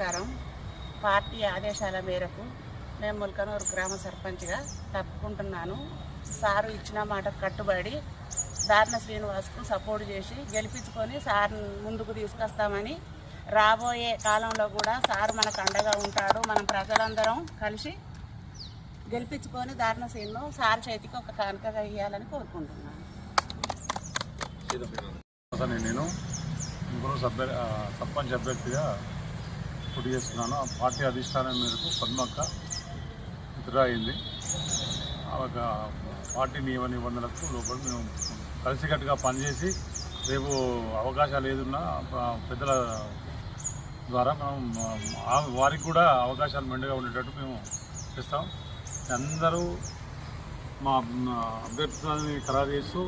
నమస్కారం. పార్టీ ఆదేశాల మేరకు మేము ముల్కనూరు గ్రామ సర్పంచ్గా తప్పుకుంటున్నాను. సారు ఇచ్చిన మాటకు కట్టుబడి దారుణ శ్రీనివాస్కు సపోర్ట్ చేసి గెలిపించుకొని సార్ ముందుకు తీసుకొస్తామని రాబోయే కాలంలో కూడా సార్ మనకు అండగా ఉంటాడు. మనం ప్రజలందరం కలిసి గెలిపించుకొని దారుణ శ్రీను సార్ చేతికి ఒక కానుకగా ఇవ్వాలని కోరుకుంటున్నాను. నేను సర్పంచ్ అభ్యర్థిగా పోటీ చేస్తున్నాను. ఆ పార్టీ అధిష్టానం మేరకు పద్మక్క విత్డ్రా అయింది. ఒక పార్టీ నియమ నిబంధనలకు లోపల మేము కలిసికట్టుగా పనిచేసి రేపు అవకాశాలు ఏదున్నా పెద్దల ద్వారా మనం వారికి కూడా అవకాశాలు మెండుగా ఉండేటట్టు మేము చేస్తాం. అందరూ మా అభ్యర్థులని ఖరారు చేస్తూ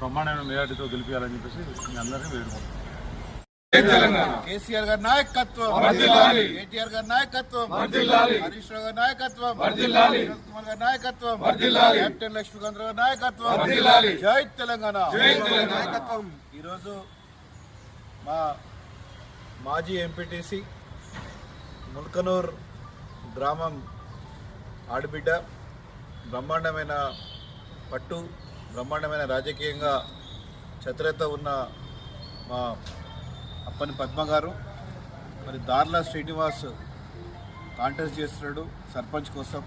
బ్రహ్మాండమైన మెజార్టీతో గెలిపించాలని చెప్పేసి మీ అందరినీ వేడుకుంటున్నాం. కేసీఆర్ గారి నాయకత్వం. కేటీఆర్ గారి నాయకత్వం. హరీష్ రావు గారి నాయకత్వం. వినోద్ కుమార్ గారి నాయకత్వం. కెప్టెన్ లక్ష్మీకాంత్ గారి నాయకత్వం. జై తెలంగాణ. నాయకత్వం. ఈరోజు మా మాజీ ఎంపీటీసీ ముల్కనూర్ గ్రామం ఆడబిడ్డ బ్రహ్మాండమైన పట్టు బ్రహ్మాండమైన రాజకీయంగా చతురత ఉన్న మా అప్పని పద్మ గారు. మరి దార్లా శ్రీనివాస్ కాంటెస్ట్ చేస్తున్నాడు సర్పంచ్ కోసం.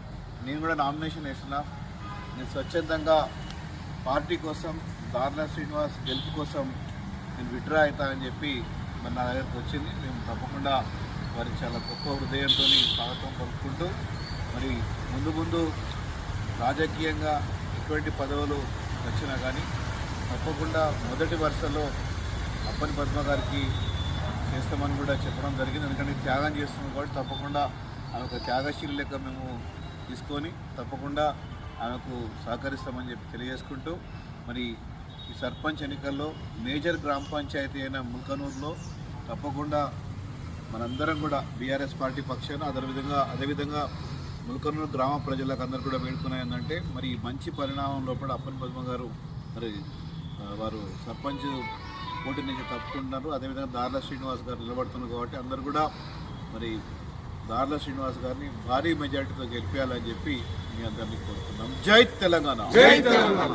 నేను కూడా నామినేషన్ వేసిన నేను స్వచ్ఛందంగా పార్టీ కోసం దార్లా శ్రీనివాస్ గెలుపు కోసం నేను విడ్రా అవుతానని చెప్పి మరి నా దగ్గరకు వచ్చింది. మేము తప్పకుండా వారికి చాలా గొప్ప హృదయంతో స్వాగతం పలుకుంటూ మరి ముందు ముందు రాజకీయంగా ఎటువంటి పదవులు వచ్చినా కానీ తప్పకుండా మొదటి వరుసలో అప్పని పద్మ గారికి చేస్తామని కూడా చెప్పడం జరిగింది. ఎందుకంటే త్యాగం చేస్తున్నాం కాబట్టి తప్పకుండా ఆమె ఒక లెక్క మేము తీసుకొని తప్పకుండా ఆమెకు సహకరిస్తామని చెప్పి తెలియజేసుకుంటూ మరి ఈ సర్పంచ్ ఎన్నికల్లో మేజర్ గ్రామ పంచాయతీ అయిన ముల్కనూరులో తప్పకుండా మనందరం కూడా బీఆర్ఎస్ పార్టీ పక్షాన అదేవిధంగా అదేవిధంగా ముల్కనూరు గ్రామ ప్రజలకు అందరూ కూడా వేడుకున్నాయి ఏంటంటే మరి మంచి పరిణామం లోపల అప్పని పద్మ గారు మరి వారు సర్పంచ్ పోటీ నుంచి తప్పుకుంటున్నారు. అదేవిధంగా దార్ల శ్రీనివాస్ గారు నిలబడుతున్నారు కాబట్టి అందరూ కూడా మరి దార్ల శ్రీనివాస్ గారిని భారీ మెజార్టీతో గెలిపించాలని చెప్పి మీ అందరినీ కోరుతున్నాం. జై తెలంగాణ. జై తెలంగాణ.